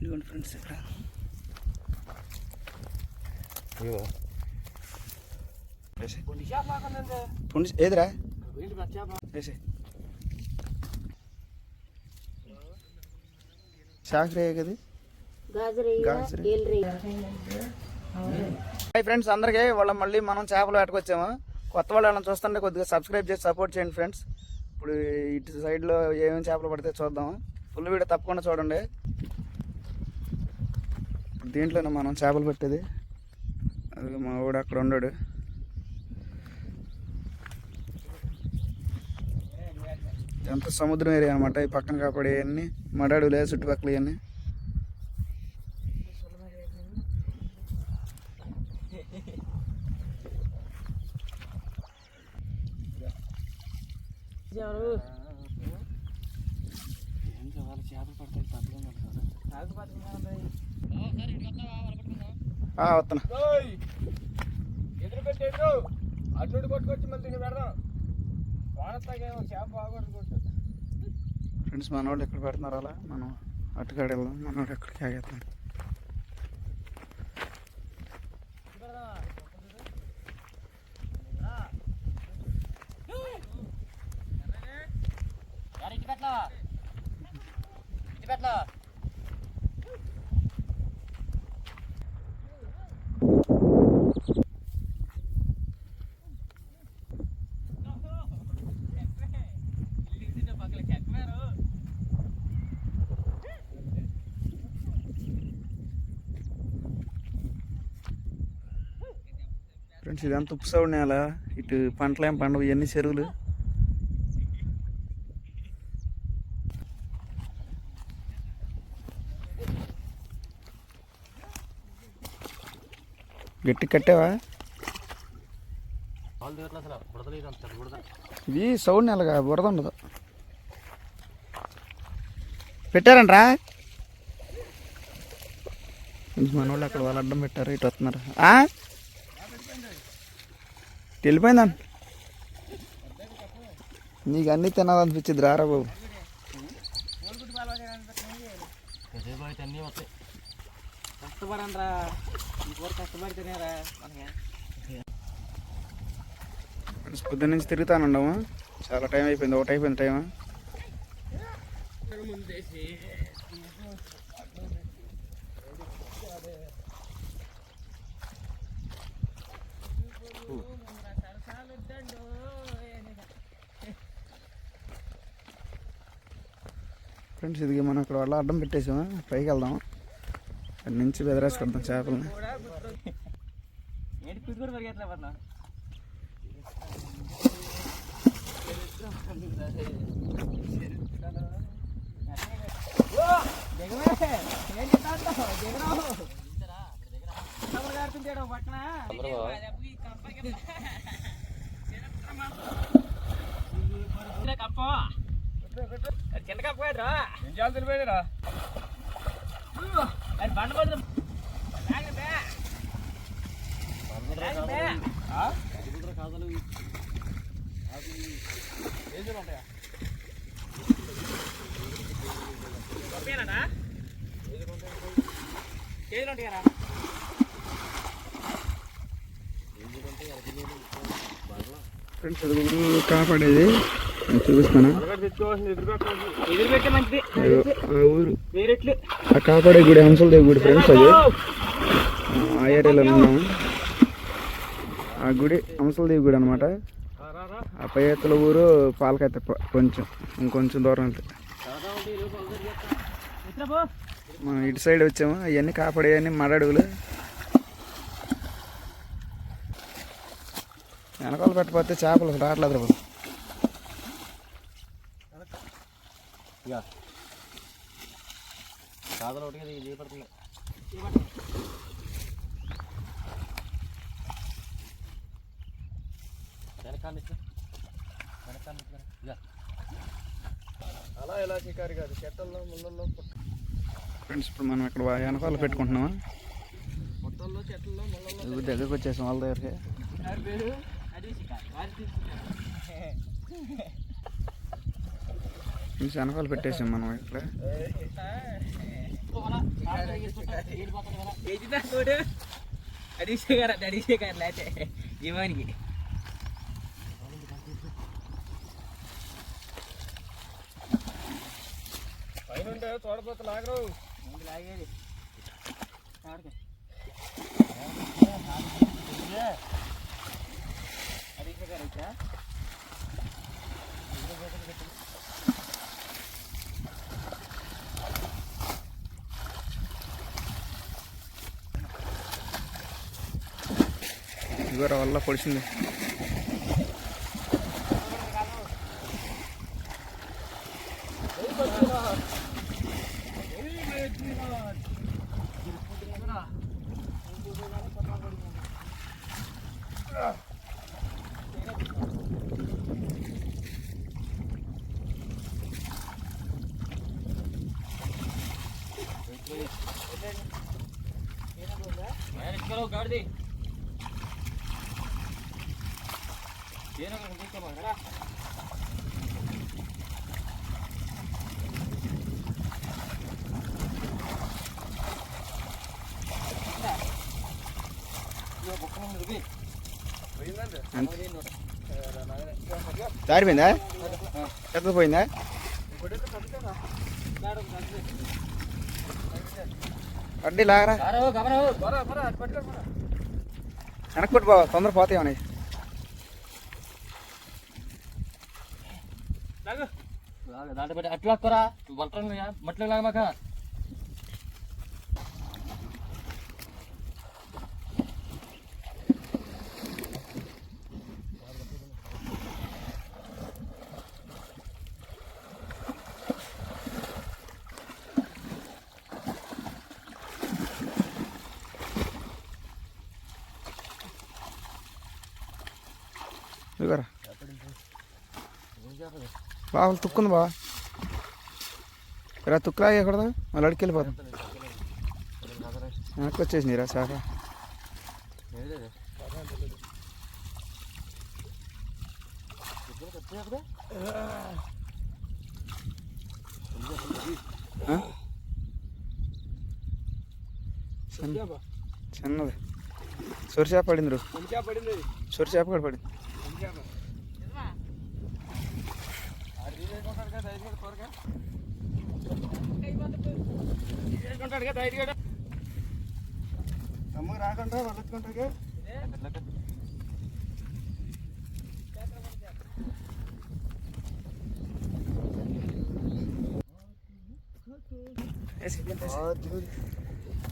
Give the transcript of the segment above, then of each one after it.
ఇదిగోండి ఫ్రెండ్స్ ఇక్కడ. వేసి. పుండి ఏదిరా? వేసి శాఖరే కదా గాజరీ. హాయ్ ఫ్రెండ్స్ అందరికీ వాళ్ళ మళ్ళీ మనం చేపలు వేటకొచ్చాము. కొత్త వాళ్ళు ఏమైనా చూస్తుంటే కొద్దిగా సబ్స్క్రైబ్ చేసి సపోర్ట్ చేయండి ఫ్రెండ్స్. ఇప్పుడు ఇటు సైడ్లో ఏమేమి చేపలు పడితే చూద్దాం. ఫుల్ వీడియో తప్పకుండా చూడండి. దీంట్లోనే మనం చేపలు పెట్టేది. అది మా వాడు అక్కడ ఉన్నాడు. ఎంత సముద్రం ఏరియా అనమాట ఈ పక్కన కాపాడే అన్ని మడాడులే చుట్టుపక్కల ఇవన్నీ ఆ, వస్తున్నా. ఎదురు అడ్డు కొట్టుకొచ్చి మళ్ళీ పెడదాం చేప ఫ్రెండ్స్ మన వాళ్ళు ఎక్కడ పెడుతున్నారు అలా? మనం అటుకాడ వెళ్దాం మన వాడు ఎక్కడికి ఆగేస్తాం ఫ్రెండ్స్ ఇదంతా ఉప్పు నేల. ఇటు పంటలు ఏం పండవు ఇవన్నీ చెరువులు. గట్టి కట్టావా? ఇది సౌండ్ నెలగా బురద ఉండదు. పెట్టారంట్రా? మన వాళ్ళు అక్కడ వాళ్ళు అడ్డం పెట్టారు ఇటు వస్తున్నారు. ఆ? వెళ్ళిపోయిందా? నీకు అన్నీ తినాలనిపించింది రారా బాబు. పొద్దున్న నుంచి తిరుగుతానుండము చాలా టైం అయిపోయింది. ఒకటి అయిపోయింది టైం ఫ్రెండ్స్ ఇది మనం ఇక్కడ వాళ్ళ అడ్డం పెట్టేసాము. పైకి వెళ్దాం. అక్కడ నుంచి బెదరేసుకుంటాం చేపలని. ఏంటి కుదురు పరిగెత్తలే పట్ల చిన్న కప్ప కాదురా ఏం చేయాలి తెలిపోయిరా అది బండ పడుతుంది. ఫ్రెండ్స్ అది కాపాడేది. చూపిస్తాను ఊరు ఆ కాపాడే గుడి హంసలదేవి గుడి ఫ్రెండ్స్ అది. ఆ ఏరియాలో ఉన్నాము ఆ గుడి హంసలదేవి గుడి అనమాట ఆ పై ఎత్తుల ఊరు పాలకైతే కొంచెం ఇంకొంచెం దూరం వెళ్తే. మనం ఇటు సైడ్ వచ్చాము. అవన్నీ కాపాడేవన్నీ మడడుగులు వెనకాల పెట్టకపోతే చేపలు రావట్లేదు బాబు. సాధన ఒకటి ఇది పడుతుంది. అలా ఎలా షికారి కాదు చెట్టల్లో ముళ్ళల్లో ఫ్రెండ్స్ ఇప్పుడు మనం ఇక్కడ వెనకాల పెట్టుకుంటున్నామా? పుట్టల్లో చెట్లలో ముళ్ళల్లో దగ్గరకు వచ్చేసాం వాళ్ళ దగ్గరికి. వెనకాల పెట్టేసాం మనం ఇట్లా అడిగేగారు అడిగేగారు లేకపోతే జీవానికి పైన ఉంటే చూడపోతే లాగరు? ముందు లాగేది? అడిగేగారు అయితే ఇదిగోరా వల్ల పొడిచింది. చలో జారిపోయిందా ఎక్కడ పోయిందా? అడ్డీ లాగరా. వెనక్కి తొందర పోతాయి ఉన్నాయి దాంట్లో పెట్టి అట్లా కొరా బట్టలు మట్లు లాగమాక ఇదిగోరా బాగా తుక్కుంది బావా. రా తుక్కు లాగకూడదు మళ్ళీ అడికి వెళ్ళిపోతాం వెనక్కి వచ్చేసింది రా శాఖ చిన్నది సొరి చేప పడింది రో. కొంచెం పడింది. అది. సొరి చేప కూడా పడింది కొంచెం. ఆడు తీసేసుకుంటాడు కదా, దయచేసి త్వరగా. అమ్మకి రాకుండా వాళ్ళెత్తుకుంటాడు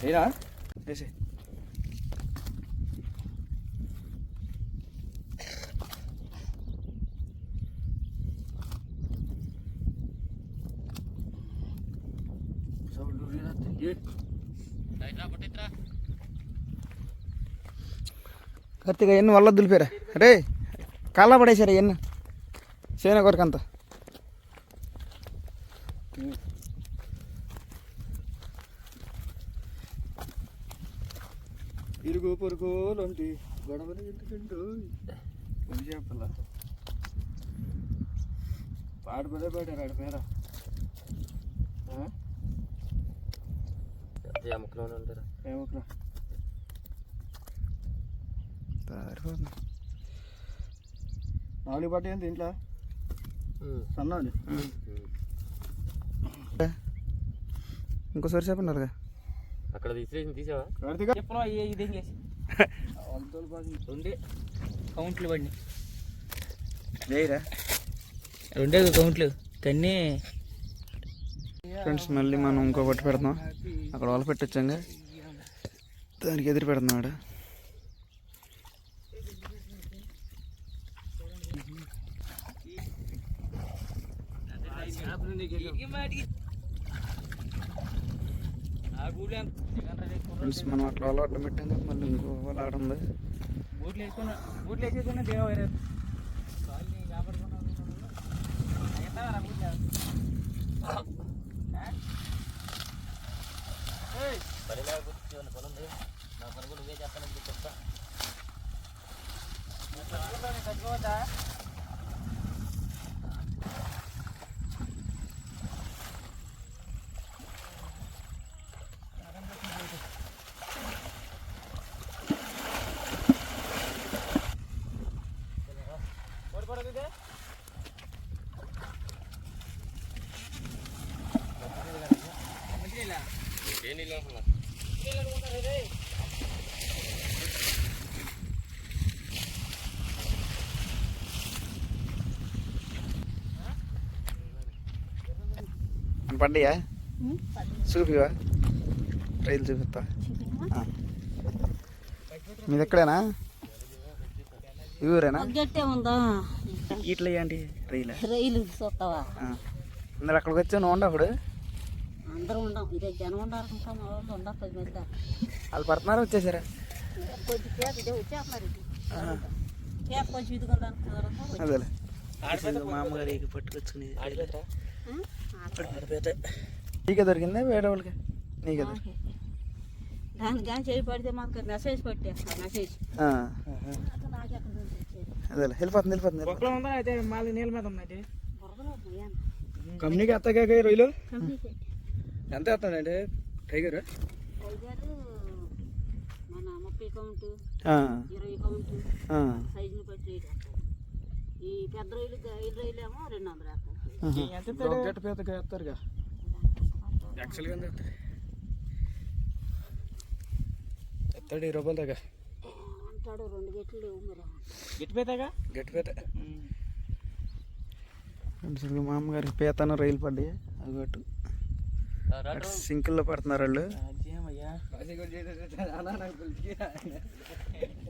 ఏనా వేసి కార్తీక ఎన్ని వల్ల దులిపారా? రే కాళ్ళ పడేసారా ఎన్ని? సేన కొరకంతా. ఇరుగు పొరుగు లొంటి గొడవలు ఎందుకంటూ చెప్పాల? పాట పదే పాడారు ఆడ పేర. అమ్మకంలోనే ఉంటారా. ఏమక్కడ నాలుగు పట్ట ఏంటి ఇంట్లో? సన్నాడు ఇంకోసారి చెప్పన్నారుగా అక్కడ తీసేసి తీసావా? చెప్పను అయ్యే ఇదేం చేసి? రెండే కౌంట్లు పడినాయి. లేరా రెండే కౌంట్లు. కన్నీ. ఫ్రెండ్స్ మళ్ళీ మనం ఇంకొకటి పెడతాం అక్కడ వాళ్ళు పెట్టొచ్చాంగా. దానికి ఎదురు పెడుతున్నాడు ఫ్రెండ్స్ మనం అట్లా అడ్డం పెట్టాం కదా మళ్ళీ ఇంకో ఆడ ఉంది బూట్లు వేసుకున్నా బూట్లు వేసేసుకున్నా దేవ కాళ్ళని కాపాడుకున్నా. పని లేకపోతే ఏమన్నా పని ఉంది? నా పని కూడా నువ్వే చేస్తానని చెప్పి చెప్తా. తగ్గుకోవద్దా పడ్డాయా చూపివా? రైలు చూపిస్తా. మీది ఎక్కడేనా ఊరేనా? గట్టే ఉందా? ఇట్లా ఏంటి? రైలు. రైలు చూస్తావా? అందరు అక్కడికి వచ్చా నువ్వు ఉండవు అందరూ ఉండం. ఇదే జనం ఉండాలనుకుంటా మా వాళ్ళు ఉండాలి పది మంది. వాళ్ళు పడుతున్నారా వచ్చేసారా? కొద్ది పేద ఇదే అమ్మగారికి పట్టుకొచ్చుకుని నీకే దొరికిందా వేరే వాళ్ళకి? నీకే దొరికింది? దానికి కానీ చేయి పడితే మాకు మెసేజ్ పెట్టేస్తా మెసేజ్ అదేలే వెళ్ళిపోతుంది వెళ్ళిపోతుంది ఒక్కలో ఉందా? అయితే మళ్ళీ నీళ్ళ మీద ఉందండి. కంపెనీకి ఎత్తగా రొయ్యలు? ఎంత ఎత్తానండి టైగర్? మన ముప్పై కౌంట్ ఆ, ఇరవై కౌంట్ ఆ, సైజుని బట్టి. ఈ పెద్ద రొయ్యలు ఐదు రొయ్యలు ఏమో రెండు వందలు గట్ట యాక్చువల్గా ఎంత ఎత్తారు ఎత్తాడు ఇరవై రూపాయల దాకా అంటాడు రెండు గెట్లు లేవు మరి. గిట్టిపోతాగా గట్టి పేద ఫ్రెండ్స్ ఇదిగో మా అమ్మగారికి పీతను రైలు పడ్డాయి. కొట్టు అటు. సింకుల్లో పడుతున్నారు వాళ్ళు.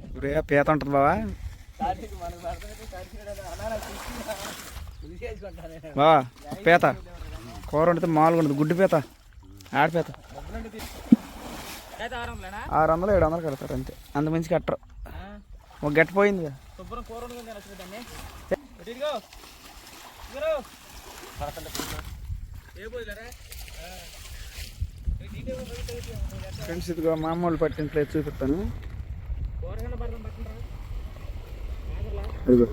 ఇప్పుడు పీత ఉంటుంది బావా. బా పేత. కూర వండితే మామూలుగా ఉండదు. గుడ్డు పేత. ఆడపేత ఆరు వందలు ఏడు వందలు కడతారు అంతే. అంత మంచి కట్టరు. ఒక గట్ట పోయింది ఫ్రెండ్స్ ఇదిగో మా అమ్మ వాళ్ళు పట్టిన ప్లేస్ చూపిస్తాను. అదిగో కింద పడతాం పట్టండి ఇదిగో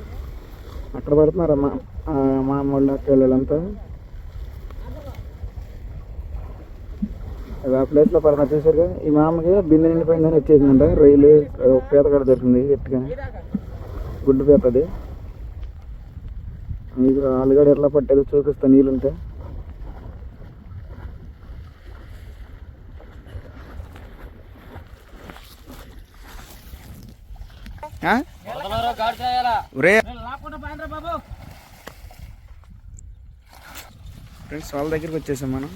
అక్కడ పడుతున్నారు మా మా అమ్మ వాళ్ళు అక్క వాళ్ళంతా అది ఆ ప్లేస్లో పడుతున్నారు చూసారుగా ఈ మా అమ్మకి బిందె నిండిపోయిందని వచ్చేసిందంట. రైలు పీత కూడా దొరికింది గట్టిగా గుడ్డు పీత అది. ఇది ఆలుగడ్డ ఎట్లా పట్టేది చూపిస్తాను నీళ్ళుంటే? ఒరే బాబు ఫ్రెండ్స్ వాళ్ళ దగ్గరికి వచ్చేసాం మనం.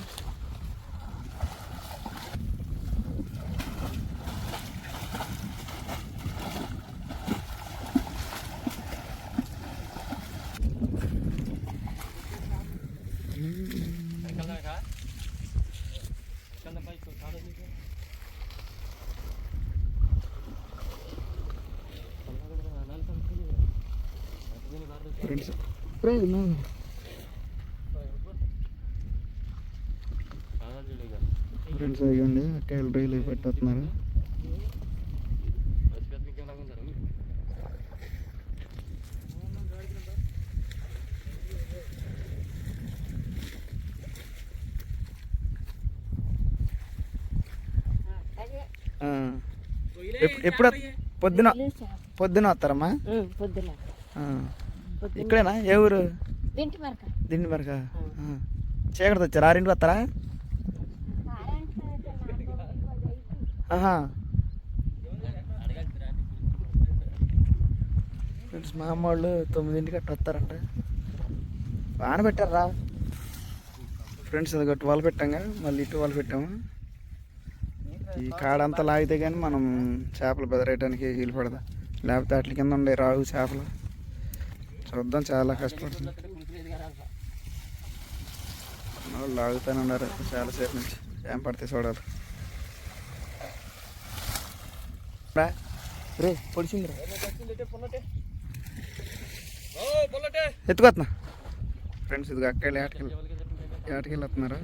ఫ్రెండ్స్ అయ్యండి అక్కలు రైలు పెట్టేస్తున్నారు. ఎప్పుడు పొద్దున పొద్దున వస్తారమ్మా? పొద్దున. ఇక్కడేనా? ఏ ఊరు? దిండి మరక. చీకటి వచ్చారు ఆరింటికి వస్తారా? ఆహా. ఫ్రెండ్స్ మా అమ్మ వాళ్ళు తొమ్మిదింటికి అట్ట వస్తారంట. బాగానే పెట్టారా? ఫ్రెండ్స్ అది గట్టి వాళ్ళు పెట్టాంగా మళ్ళీ ఇటు వాళ్ళు పెట్టాము. ఈ కాడంతా లాగితే కానీ మనం చేపలు బెదరేయడానికి వీలు పడదు. లేకపోతే వాటి కింద ఉండే రావు చేపలు. చూద్దాం చాలా కష్టపడుతుంది. వాళ్ళు లాగుతూనే ఉన్నారు చాలాసేపు నుంచి. ఏం పడితే చూడాలి. రే. పొడిచింది ఎత్తుకొస్తున్నా ఫ్రెండ్స్ ఇది అక్కడ ఏటకెళ్ళి ఏటకెళ్ళి వస్తున్నారు?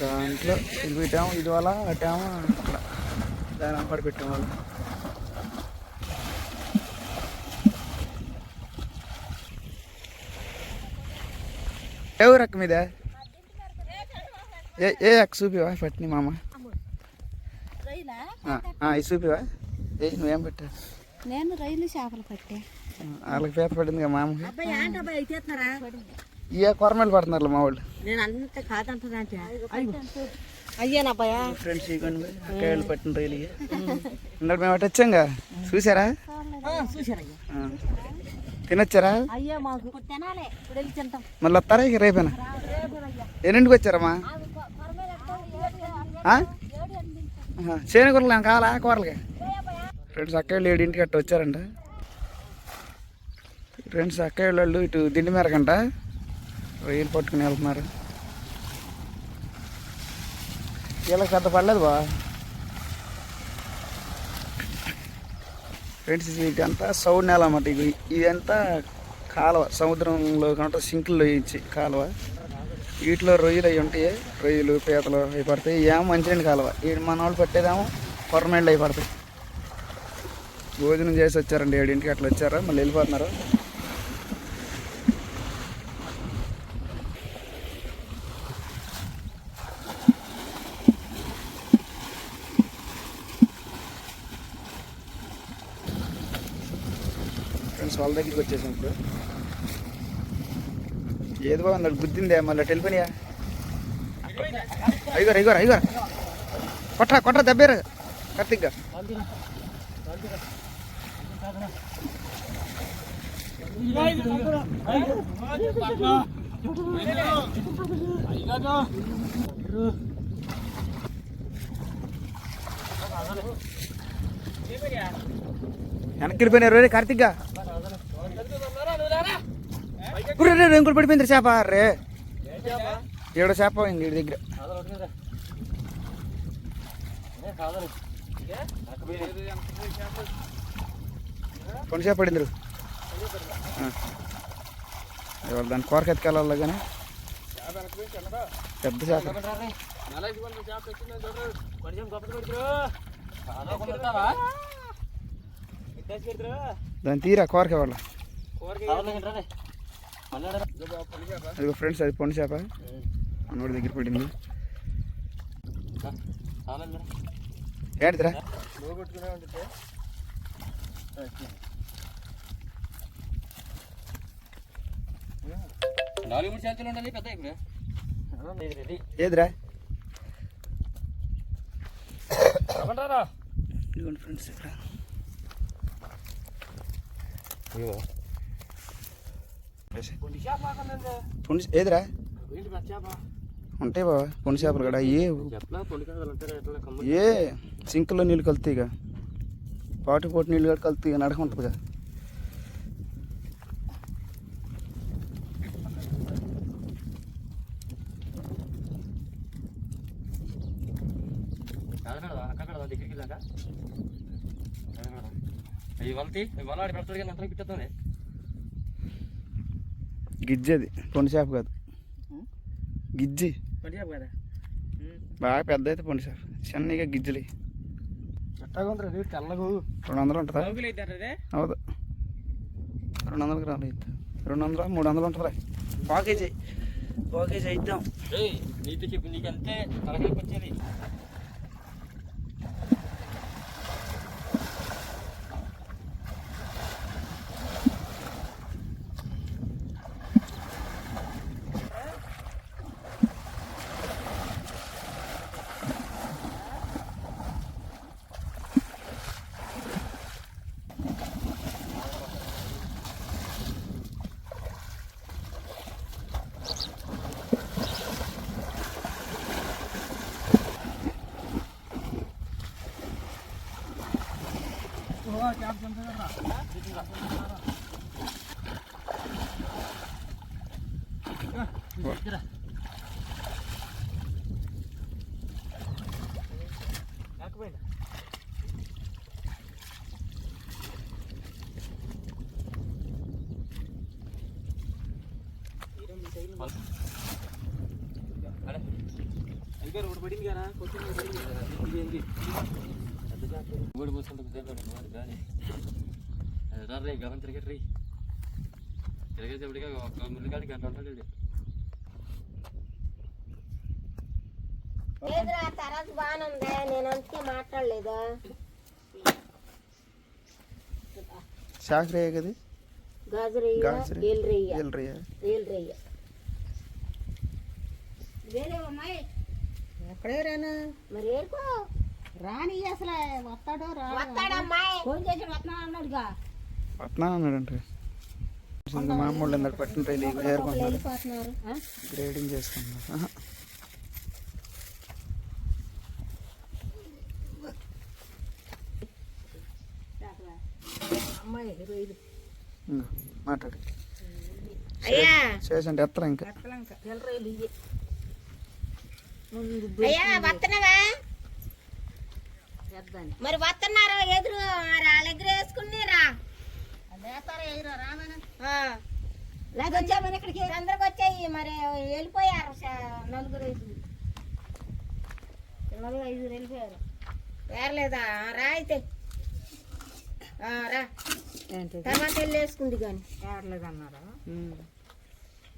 దాంట్లో ఇది పెట్టాము ఇది వల్ల అటాము అక్కడ. దాని అంపడి పెట్టాము వాళ్ళు ఏ ఊరు అక్క మీద? ఏ ఏ అక్క చూపివా? పట్టిని మామ. ఇది చూపివా? ఏ నువ్వేం పెట్టా? నేను రైలు చేపలు పట్టే. వాళ్ళకి పేప పడింది కదా అయితే ఇక కొరమేలు పడుతున్నారు మా వాళ్ళు? నేను అంత అయ్యానబ్బాయా ఫ్రెండ్స్ ఇవ్వండి అక్కలు పట్టిన రైలు ఇక. ఇందాక మేము అటు వచ్చాంగా. చూసారా? చూసారయ్యా ఆ. తినొచ్చారా? అయ్యా మాకు తినాలి. ఇప్పుడు వెళ్ళి తింటాం. మళ్ళీ వస్తారా ఇక రేపేనా? ఎన్నింటికి వచ్చారమ్మా? చేను కూరలు ఏమైనా కావాలా కూరలకి? ఫ్రెండ్స్ అక్కయ్య ఏడింటికి అట్ట వచ్చారంట. ఫ్రెండ్స్ అక్కయ్య వాళ్ళు ఇటు దిండి మేరకంట. రొయ్యలు పట్టుకుని వెళ్తున్నారు. వీళ్ళకి పెద్ద పడలేదు బా. ఫ్రెండ్స్ ఇదంతా? సౌడ్ నేల అన్నమాట ఇది? ఇదంతా కాలువ సముద్రంలో కనుక సింకుల్లో ఇచ్చి కాలువ. వీటిలో రొయ్యలు అవి ఉంటాయి రొయ్యలు పీతలు అవి పడతాయి. ఏమో మంచినీళ్ళు కాలువ. ఈ మన వాళ్ళు పట్టేదేమో కొరమేళ్ళు అవి పడతాయి. భోజనం చేసి వచ్చారండి. ఏడింటికి అట్లా వచ్చారా. మళ్ళీ వెళ్ళిపోతున్నారు ఫ్రెండ్స్ వాళ్ళ దగ్గరికి వచ్చేసాం ఇప్పుడు. ఏది బాగుంది అది గుద్దిందే మళ్ళీ టెలిఫోనియా అయ్యారు అయ్యారు అయ్యారు కొట్రా కొట్రా దెబ్బేరు. కార్తిక్గా వెనక్కి వెళ్ళిపోయినారు రే కార్తిక్గా రే రే ఇంకోటి పడిపోయింది చేప రే. ఏడో చేప పోయింది వీడి దగ్గర. కొన్ని చేప పడింది ఇవాళ దాని కోరక ఎత్తుకెళ్ళాలి కానీ పెద్ద చేప. దాని తీరా కోరక ఇవ్వాలి. కూరకి అదిగో ఫ్రెండ్స్ అది పొండి చేప. మనోడి దగ్గర పడింది. ఏంటిదిరా నాలుగు మూడు చేతులు ఉండాలి పెద్ద ఏదిరా? ఫ్రెండ్స్ ఇక్కడ పొండి ఏదిరా? ఉంటాయి బాబా పొండి చేపలు ఏ కాదు కమ్మ ఏ సింకులో నీళ్ళు కలుతాయిగా పాటు పోటు నీళ్ళు కూడా కలుతాయి నడక ఉంటుందిగా వలతి వలాడి పెడతాడు కానీ అంతా పెట్టేస్తానే గిజ్జి అది. పొండి చేప కాదు. గిజ్జి. పొండి చేప కదా? బాగా పెద్ద అయితే పొండి చేప. చిన్నగా గిజ్జలి రెండు వందలు ఉంటుందా? అవుదు రెండు వందలకి రాలేదు రెండు వందలు మూడు వందలు ఉంటుందిరా. పాకేజీ పాకేజీ అయిద్దాం నీతో చెప్పు నీకు అంతే తలకాయకి వచ్చేది లేకపోయినా అయితే ఒకటి పడింది కదా కొంచెం పడింది కదా ఇదేంటి గోడి పోసుకుంటే కానీ రే గమని తిరిగి రీ తిరిగేసేపటిగా ఒక ముల్లిగాడి గంట ఉంటాడు. లేదురా తర్వాత బాగానే ఉందే. నేను అంతే మాట్లాడలేదా? రేయ కదా గాజురయ్య. ఏలురయ్య. ఏలురయ్య. ఎక్కడే రాను? మరి ఏరుకో రాని అసలు వస్తాడో రా వస్తాడమ్మాయి. ఫోన్ చేసి వస్తున్నా అన్నాడుగా. పట్నా అన్నాడంటే. ఇంకా మా అమ్మ వాళ్ళు ఇందాక పట్టిన రైలు ఆ? గ్రేడింగ్ ఇంగో, మాట్లాడు. అయ్యా. చేసంటే ఎత్తరా ఇంకా? మరి వస్తున్నారు ఎదురు? మరి వాళ్ళ దగ్గర వేసుకున్నారా లేతారా వచ్చామని ఇక్కడికి? అందరికి వచ్చాయి మరి వెళ్ళిపోయారు నలుగురు ఐదుగురు నలుగురు ఐదుగురు వెళ్ళిపోయారు. వేరలేదా రా అయితే. ఆ, రా. తర్వాత వెళ్ళి వేసుకుంది కానీ. ఏడలేదు అన్నారా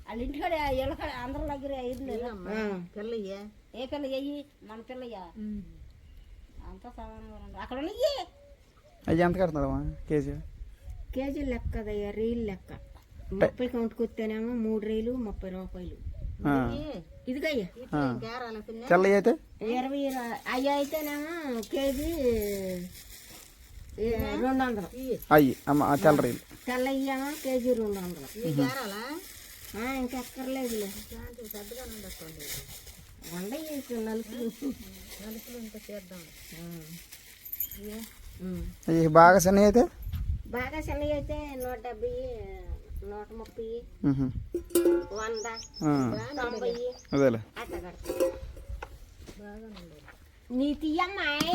వాళ్ళ ఇంటికాడ ఎల్లకాడ అందరి దగ్గర ఐదు లేదా. పిల్లయ్యే? ఏ పిల్ల? అయ్యి మన పిల్లయ్యా? అంతా సమానంగా అక్కడ ఉన్నాయి అయ్యి ఎంత కడుతున్నాడమ్మా కేజీ? కేజీ లెక్క రీల్ లెక్క. ముప్పై కౌంట్కి వస్తేనేమో మూడు రీలు ముప్పై రూపాయలు. ఇదిగయ్యా. అయితే? ఇరవై ఇర- అవి అయితేనేమో కేజీ రెండు వందలు. అయ్యి అమ్మ తెల్ల రైలు. తెల్లయ్యేమో కేజీ రెండు వందలు. ఇంకెక్కర్లేదులే. నలుపులు నలుపులు ఇంకా చేద్దాం ఉమ్. అయ్యి బాగా చిన్నవి అయితే? బాగా చిన్నవి అయితే నూట డెబ్బై నూట ముప్పై. వంద తొంభై. అదేలే. నీ తీయమ్మాయి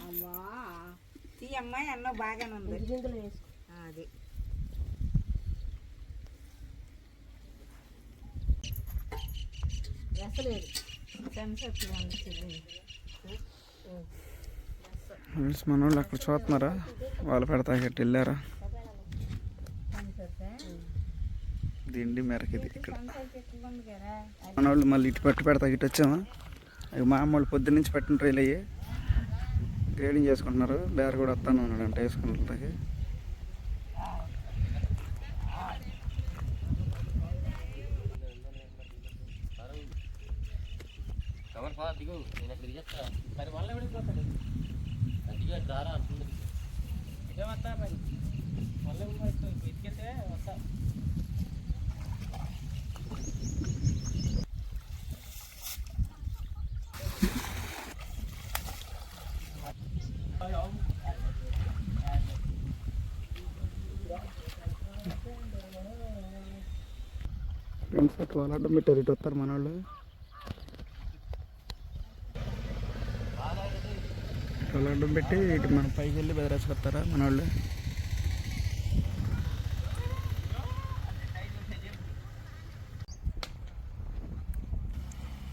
అమ్మా. అన్న బాగానే ఉంది. గింజలు వేసుకో. అది. వేసలేదు సెన్సెక్స్ వండుతుంది ఫ్రెండ్స్ మన వాళ్ళు అక్కడ చూస్తున్నారా? వాళ్ళు పెడతా గట్టి వెళ్ళారా? దిండి మేరకు ఇది ఇక్కడ. మన వాళ్ళు మళ్ళీ ఇటు పట్టు పెడతా ఇటు వచ్చాము? అవి మా అమ్మ వాళ్ళు పొద్దున్న నుంచి పట్టిన ట్రైలు అయ్యి గ్రేడింగ్ చేసుకుంటున్నారు బేర కూడా వస్తాను అన్నాడు అంటే దిగా. దారా అంటుంది. ఫ్రెండ్స్ అటు వాళ్ళు అడ్డం పెట్టారు ఇటు వస్తారు మన వాళ్ళు వాళ్ళు పెట్టి ఇటు మన పైకి వెళ్ళి బెదరేసుకొస్తారా మన వాళ్ళు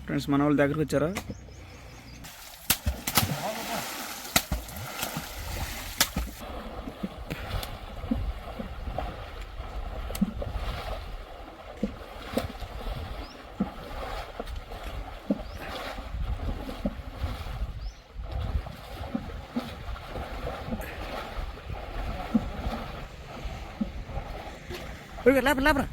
ఫ్రెండ్స్ మన వాళ్ళ దగ్గరకు వచ్చారా? లేపరా లేపరా.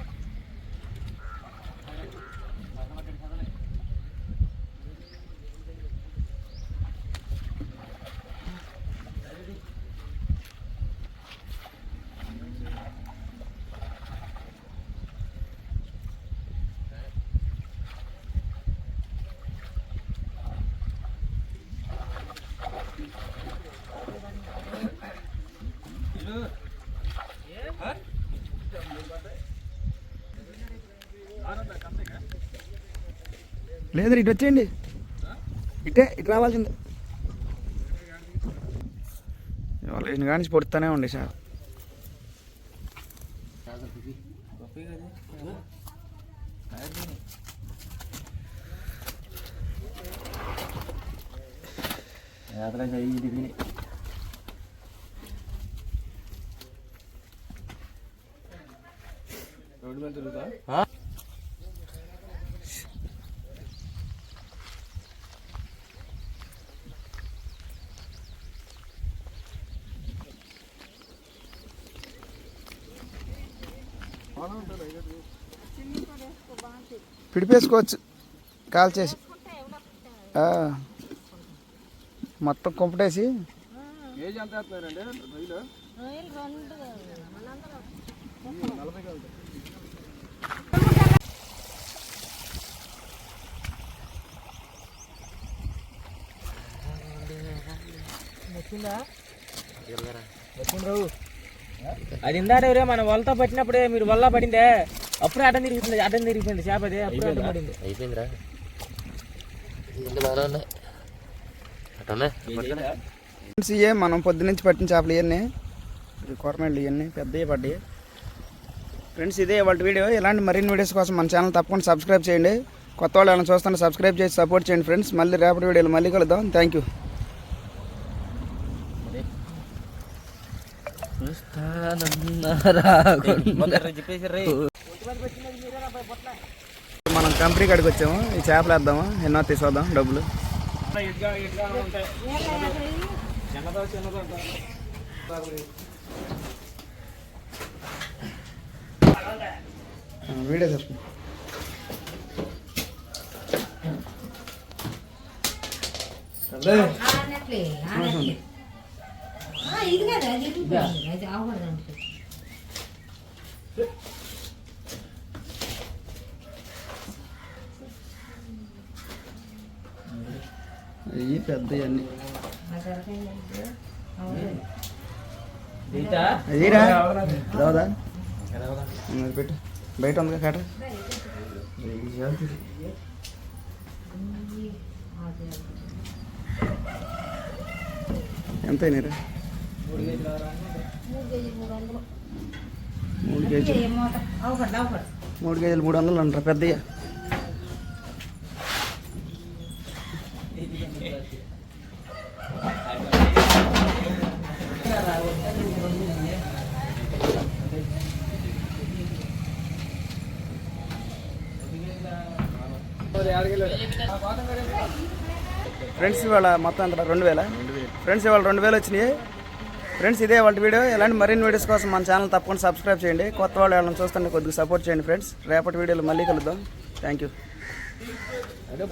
లేదు ఇటు వచ్చేయండి. ఇటే ఇటు రావాల్సిందే. వాళ్ళు ఈయన కానీ పొడుతూనే ఉండే సార్. పిడిపేసుకోవచ్చు కాల్ చేసి. ఆ. మొత్తం కుంపటేసి. ఏజ్ ఎంత వేస్తున్నారండి? రొయ్యలు? రొయ్యలు రెండు మనందరం అది ఇందాక రే మన వలతో పట్టినప్పుడే మీరు వల్ల పడిందే. అప్పుడే అడ్డం తిరిగిపోయింది అడ్డం తిరిగిపోయింది చేప అది అప్పుడే అడ్డం పడింది. అయిపోయిందిరా. ఇందులో ఉన్నాయి అట్టనే ఫ్రెండ్స్ ఇవే మనం పొద్దునుంచి పట్టిన చేపలు ఇవన్నీ కొరమేళ్ళు ఇవన్నీ పెద్దవి పడ్డాయి. ఫ్రెండ్స్ ఇదే వాళ్ళ వీడియో. ఇలాంటి మరిన్ని వీడియోస్ కోసం మన ఛానల్ తప్పకుండా సబ్స్క్రైబ్ చేయండి. కొత్త వాళ్ళు ఏమైనా చూస్తుంటే సబ్స్క్రైబ్ చేసి సపోర్ట్ చేయండి ఫ్రెండ్స్. మళ్ళీ రేపటి వీడియోలో మళ్ళీ కలుద్దాం. థ్యాంక్ యూ మనం కంపెనీ కాడికి వచ్చాము. ఈ చేపలు వేద్దాము? ఎన్నో తీసుకొద్దాం డబ్బులు. వీడియో ఆ, ఇది కదా అది ఇరిగిపోయింది. అది అవకూడదు అంటే ఇవి పెద్దవి అన్నీ అదిరా మరి పెట్టు. బయట ఉందిగా కాట ఎంత అయినారా మూడు కేజీలు. మూడు కేజీలు మూడు వందలు అంటారా పెద్దయ్య? ఫ్రెండ్స్ ఇవాళ మొత్తం ఎంత రెండు వేల? ఫ్రెండ్స్ ఇవాళ రెండు వేలు వచ్చినాయి. ఫ్రెండ్స్ ఇదే వాళ్ళ వీడియో. ఇలాంటి మరిన్ని వీడియోస్ కోసం మన ఛానల్ తప్పకుండా సబ్స్క్రైబ్ చేయండి. కొత్త వాళ్ళు వాళ్ళని చూస్తుంటే కొద్దిగా సపోర్ట్ చేయండి ఫ్రెండ్స్. రేపటి వీడియోలో మళ్ళీ కలుద్దాం. థ్యాంక్ యూ అదే